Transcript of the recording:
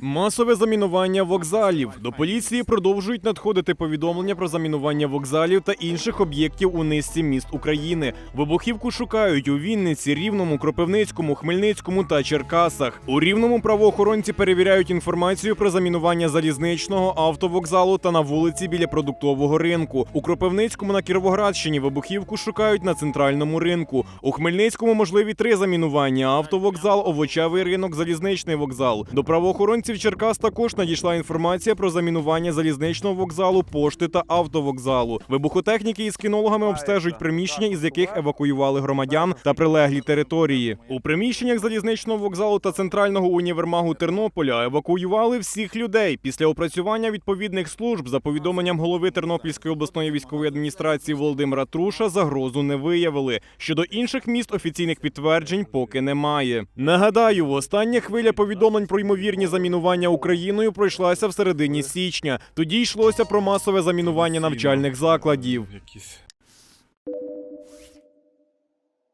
Масове замінування вокзалів. До поліції продовжують надходити повідомлення про замінування вокзалів та інших об'єктів у низці міст України. Вибухівку шукають у Вінниці, Рівному, Кропивницькому, Хмельницькому та Черкасах. У Рівному правоохоронці перевіряють інформацію про замінування залізничного автовокзалу та на вулиці біля продуктового ринку. У Кропивницькому на Кіровоградщині вибухівку шукають на центральному ринку. У Хмельницькому можливі три замінування: автовокзал, овочевий ринок, залізничний вокзал. До правоохоронців Черкас також надійшла інформація про замінування залізничного вокзалу, пошти та автовокзалу. Вибухотехніки із кінологами обстежують приміщення, із яких евакуювали громадян та прилеглі території. У приміщеннях залізничного вокзалу та центрального універмагу Тернополя евакуювали всіх людей. Після опрацювання відповідних служб за повідомленням голови Тернопільської обласної військової адміністрації Володимира Труша загрозу не виявили. Щодо інших міст офіційних підтверджень поки немає. Нагадаю, остання хвиля повідомлень про ймовірні замінування Україною пройшлася в середині січня. Тоді йшлося про масове замінування навчальних закладів. Якісь